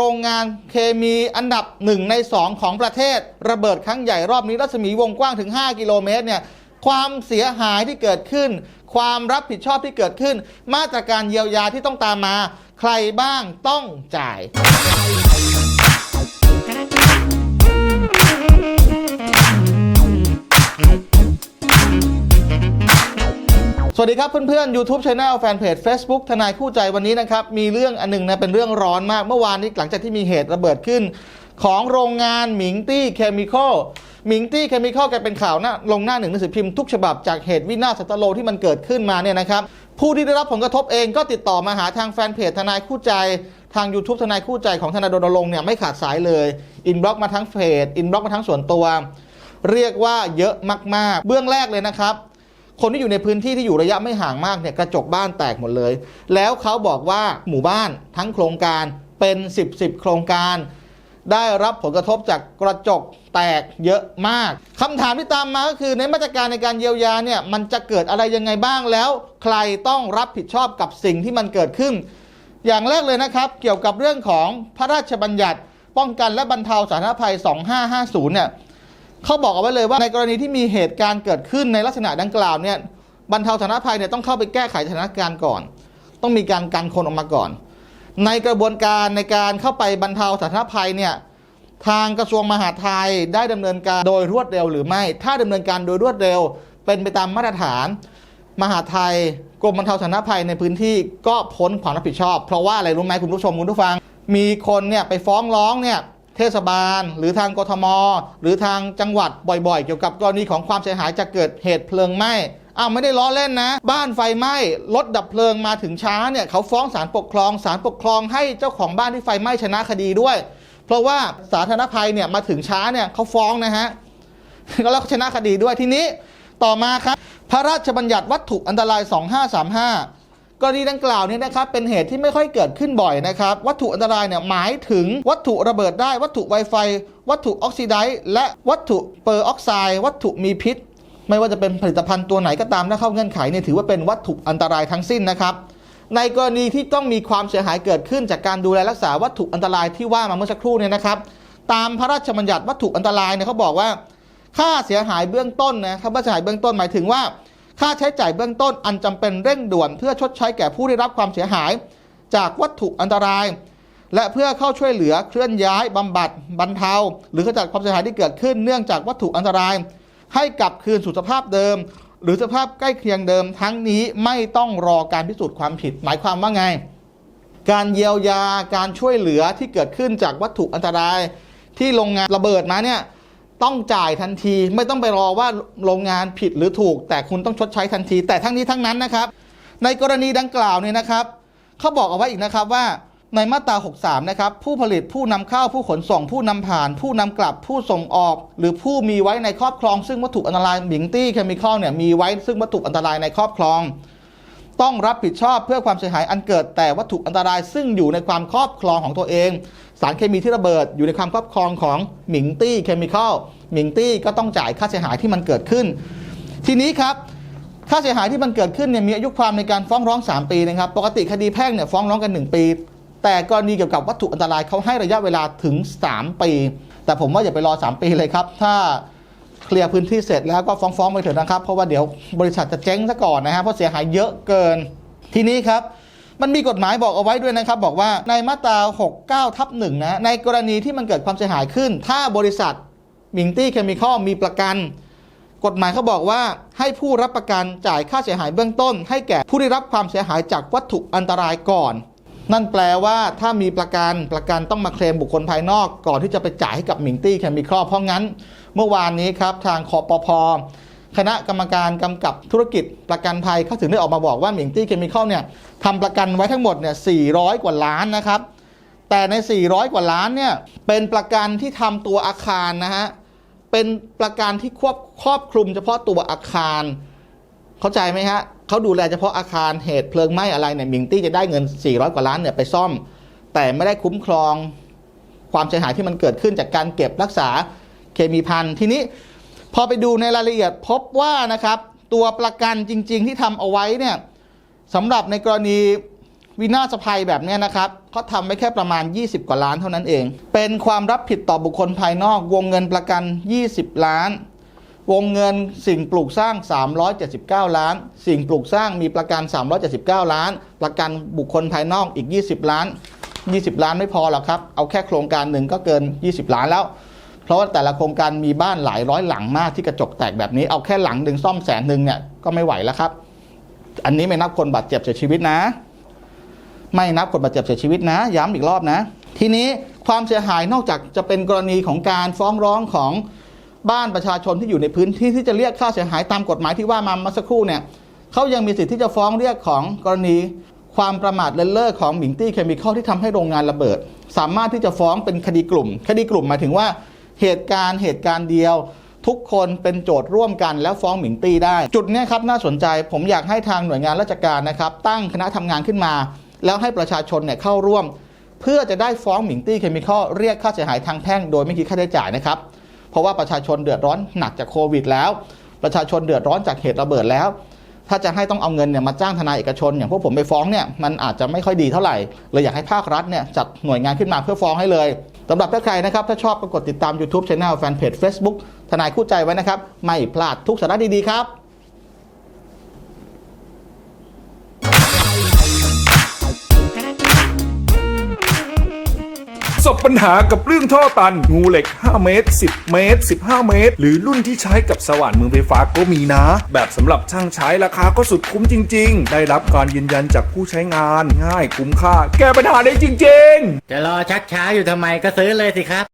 โรงงานเคมีอันดับ 1 ใน 2 ของประเทศ ระเบิดครั้งใหญ่รอบนี้รัศมีวงกว้างถึง 5 กิโลเมตรเนี่ยความเสียหายที่เกิดขึ้น ความรับผิดชอบที่เกิดขึ้น มาตรการเยียวยาที่ต้องตามมา ใครบ้างต้องจ่าย สวัสดีครับเพื่อนๆ YouTube Channel แฟนเพจ Facebook ทนายคู่ใจวันนี้นะครับ มีเรื่องอันหนึงนะเป็นเรื่องร้อนมากเมื่อวานนี้หลังจากที่มีเหตุระเบิดขึ้น ของโรงงานหมิงตี้เคมีคอลหมิงตี้เคมีคอลแกเป็นข่าวหน้าลงหน้าหนึ่งหนังสือพิมพ์ทุกฉบับจากเหตุวินาศสันตโลที่มันเกิดขึ้นมาเนี่ยนะครับผู้ที่ได้รับผลกระทบเองก็ติดต่อมาหาทางแฟนเพจทนายคู่ใจ ทาง YouTube ทนายคู่ใจของทนายรณรงเนี่ยไม่ขาดสายเลยอินบล็อกมาทั้งเพจอินบล็อกมาทั้งส่วนตัว เรียกว่าเยอะมากๆ เบื้องแรกเลยนะครับ คนที่อยู่ในพื้นที่ที่อยู่ระยะไม่ห่างมากเนี่ยกระจกบ้านแตกหมดเลย แล้วเขาบอกว่าหมู่บ้านทั้งโครงการเป็น 10บสโครงการ ได้รับผลกระทบจากกระจกแตกเยอะมากคำถามที่ตามมาก็คือในมาตรการในการเยียวยาเนี่ยมันจะเกิดอะไรยังไงบ้างแล้ว ใครต้องรับผิดชอบกับสิ่งที่มันเกิดขึ้น อย่างแรกเลยนะครับเกี่ยวกับเรื่องของพระราชบัญญัติ ป้องกันและบรรเทาสาธารณภัย 2550 เนี่ย เขาบอกเอาไว้เลยว่าในกรณีที่มีเหตุการณ์เกิดขึ้นในลักษณะดังกล่าวเนี่ยบรรเทาสาธารณภัยเนี่ยต้องเข้าไปแก้ไขสถานการณ์ก่อน ต้องมีการกันคนออกมาก่อน ในกระบวนการในการเข้าไปบรรเทาสาธารณภัยเนี่ยทางกระทรวงมหาดไทยได้ดำเนินการโดยรวดเร็วหรือไม่ ถ้าดำเนินการโดยรวดเร็ว เป็นไปตามมาตรฐาน มหาดไทยกรมบรรเทาสาธารณภัยในพื้นที่ก็พ้นความรับผิดชอบ เพราะว่าอะไรรู้ไหมคุณผู้ชมคุณผู้ฟัง มีคนเนี่ยไปฟ้องร้องเนี่ย เทศบาล หรือทางกทม หรือทางจังหวัดบ่อยๆ เกี่ยวกับกรณีของความเสียหายจะเกิดเหตุเพลิงไหม้อ้าวไม่ได้ล้อเล่นนะ บ้านไฟไหม้รถดับเพลิงมาถึงช้าเนี่ยเขาฟ้องศาลปกครองศาลปกครองให้เจ้าของบ้านที่ไฟไหม้ชนะคดีด้วย เพราะว่าสาธารณภัยเนี่ยมาถึงช้าเนี่ยเขาฟ้องนะฮะก็แล้วก็ชนะคดีด้วยทีนี้ต่อมาครับ พระราชบัญญัติวัตถุอันตราย 2535 กรณีดังกล่าวนี้นะครับเป็นเหตุที่ไม่ค่อยเกิดขึ้นบ่อยนะครับ วัตถุอันตรายเนี่ยหมายถึงวัตถุระเบิดได้ วัตถุไวไฟ วัตถุออกซิไดซ์และวัตถุเปอร์ออกไซด์วัตถุมีพิษ ไม่ว่าจะเป็นผลิตภัณฑ์ตัวไหนก็ตามถ้าเข้าเงื่อนไขเนี่ยถือว่าเป็นวัตถุอันตรายทั้งสิ้นนะครับในกรณีที่ต้องมีความเสียหายเกิดขึ้นจากการดูแลรักษาวัตถุอันตรายที่ว่ามาเมื่อสักครู่เนี่ยนะครับ ตามพระราชบัญญัติวัตถุอันตรายเนี่ยเขาบอกว่า ค่าเสียหายเบื้องต้นนะครับค่าเสียหายเบื้องต้นหมายถึงว่า ค่าใช้จ่ายเบื้องต้นอันจำเป็นเร่งด่วน เพื่อชดใช้แก่ผู้ได้รับความเสียหาย จากวัตถุอันตราย และเพื่อเข้าช่วยเหลือเคลื่อนย้ายบำบัดบรรเทา หรือขจัดความเสียหายที่เกิดขึ้นเนื่องจากวัตถุอันตราย ให้กลับคืนสู่สภาพเดิม หรือสภาพใกล้เคียงเดิม ทั้งนี้ไม่ต้องรอการพิสูจน์ความผิด หมายความว่าไง การเยียวยาการช่วยเหลือที่เกิดขึ้นจากวัตถุอันตราย ที่โรงงานระเบิดมาเนี่ย ต้องจ่ายทันที ไม่ต้องไปรอว่าโรงงานผิดหรือถูก แต่คุณต้องชดใช้ทันที แต่ทั้งนี้ทั้งนั้นนะครับ ในกรณีดังกล่าวเนี่ยนะครับเขาบอกเอาไว้อีกนะครับว่าในมาตรา 63 นะครับ ผู้ผลิตผู้นำเข้าผู้ขนส่ง ผู้นำผ่าน ผู้นำกลับผู้ส่งออก หรือผู้มีไว้ในครอบครอง ซึ่งวัตถุอันตรายหมิงตี้เคมีคอลเนี่ยมีไว้ซึ่งวัตถุอันตรายในครอบครอง ต้องรับผิดชอบเพื่อความเสียหายอันเกิดแต่วัตถุอันตรายซึ่งอยู่ในความครอบครองของตัวเอง สารเคมีที่ระเบิดอยู่ในความครอบครองของหมิงตี้เคมีคอลหมิงตี้ก็ต้องจ่ายค่าเสียหายที่มันเกิดขึ้น ทีนี้ครับค่าเสียหายที่มันเกิดขึ้นเนี่ยมีอายุความในการฟ้องร้อง 3 ปีนะครับ ปกติคดีแพ่งเนี่ยฟ้องร้องกัน 1 ปี แต่กรณีเกี่ยวกับวัตถุอันตรายเขาให้ระยะเวลาถึง 3 ปี แต่ผมว่าอย่าไปรอ 3 ปีเลยครับ ถ้า เคลียร์พื้นที่เสร็จแล้วก็ฟ้องฟ้องๆไปเถอะนะครับ เพราะว่าเดี๋ยวบริษัทจะเจ๊งซะก่อนนะฮะเพราะเสียหายเยอะเกิน ทีนี้ครับมันมีกฎหมายบอกเอาไว้ด้วยนะครับ บอกว่าในมาตรา 69 ทับหนึ่งนะในกรณีที่มันเกิดความเสียหายขึ้น ถ้าบริษัทมิงตี้เคมีคอลมีประกัน กฎหมายเขาบอกว่าให้ผู้รับประกันจ่ายค่าเสียหายเบื้องต้น ให้แก่ผู้ได้รับความเสียหายจากวัตถุอันตรายก่อน นั่นแปลว่าถ้ามีประกันประกันต้องมาเคลมบุคคลภายนอก ก่อนที่จะไปจ่ายให้กับมิงตี้แคมิคอลเพราะงั้น เมื่อวานนี้ครับทางคอปพคณะกรรมการกำกับธุรกิจประกันภัยเขาถึงได้ออกมาบอกว่ามิงตี้เคมีคอลเนี่ยทำประกันไว้ทั้งหมดเนี่ย400 กว่าล้านนะครับ แต่ใน 400 กว่าล้านเนี่ยเป็นประกันที่ทำตัวอาคารนะฮะเป็นประกันที่ควบครอบคลุมเฉพาะตัวอาคาร เข้าใจไหมฮะ เขาดูแลเฉพาะอาคารเหตุเพลิงไหม้อะไรเนี่ยมิงตี้จะได้เงิน 400 กว่าล้านเนี่ยไปซ่อม แต่ไม่ได้คุ้มครองความเสียหายที่มันเกิดขึ้นจากการเก็บรักษาเคมีพันธุ์ทีนี้พอไปดูในรายละเอียดพบว่านะครับตัวประกันจริง ๆ ที่ทำเอาไว้เนี่ยสำหรับในกรณีวินาศภัยแบบเนี้ยนะครับเขาทำไว้แค่ประมาณ 20 กว่าล้านเท่านั้นเอง เป็นความรับผิดต่อบุคคลภายนอกวงเงินประกัน 20 ล้าน วงเงินสิ่งปลูกสร้าง 379 ล้าน สิ่งปลูกสร้างมีประกัน 379 ล้าน ประกันบุคคลภายนอกอีก 20 ล้าน 20 ล้านไม่พอหรอกครับ เอาแค่โครงการหนึ่งก็เกิน 20 ล้านแล้ว เพราะว่าแต่ละโครงการมีบ้านหลายร้อยหลังมากที่กระจกแตกแบบนี้ เอาแค่หลังหนึ่งซ่อมแสนหนึ่งเนี่ยก็ไม่ไหวแล้วครับ อันนี้ไม่นับคนบาดเจ็บเสียชีวิตนะ ไม่นับคนบาดเจ็บเสียชีวิตนะ ย้ำอีกรอบนะ ทีนี้ความเสียหายนอกจากจะเป็นกรณีของการฟ้องร้องของ บ้านประชาชนที่อยู่ในพื้นที่ที่จะเรียกค่าเสียหายตามกฎหมายที่ว่ามาเมื่อสักครู่เนี่ยเขายังมีสิทธิ์ที่จะฟ้องเรียกของกรณีความประมาทเลินเล่อของหมิงตี้เคมีคอลที่ทำให้โรงงานระเบิด สามารถที่จะฟ้องเป็นคดีกลุ่ม คดีกลุ่มหมายถึงว่าเหตุการณ์เหตุการณ์เดียว ทุกคนเป็นโจทย์ร่วมกันแล้วฟ้องหมิงตี้ได้ จุดนี้ครับน่าสนใจผมอยากให้ทางหน่วยงานราชการนะครับ ตั้งคณะทำงานขึ้นมา แล้วให้ประชาชนเนี่ยเข้าร่วม เพื่อจะได้ฟ้องหมิงตี้เคมีคอลเรียกค่าเสียหายทางแพ่งโดยไม่คิดค่าใช้จ่ายนะครับ ราะว่าประชาชนเดือดร้อนหนักจากโควิดแล้ว ประชาชนเดือดร้อนจากเหตุระเบิดแล้ว ถ้าจะให้ต้องเอาเงินเนี่ยมาจ้างทนายเอกชน อย่างพวกผมไปฟ้องเนี่ยมันอาจจะไม่ค่อยดีเท่าไหร่เลยอยากให้ภาครัฐเนี่ยจัดหน่วยงานขึ้นมาเพื่อฟ้องให้เลยสำหรับถ้าใครนะครับ ถ้าชอบก็กดติดตาม YouTube Channel แฟนเพจ Facebook ทนายคู่ใจไว้นะครับ ไม่พลาดทุกสาระดี ๆ ครับ สบปัญหากับเรื่องท่อตัน งูเหล็ก 5 เมตร 10 เมตร 15 เมตร หรือรุ่นที่ใช้กับสว่านมือไฟฟ้าก็มีนะ แบบสำหรับช่างใช้ราคาก็สุดคุ้มจริง ๆ ได้รับการยืนยันจากผู้ใช้งาน ง่ายคุ้มค่า แก้ปัญหาได้จริง ๆ จะรอชักช้าอยู่ทำไมก็ซื้อเลยสิครับ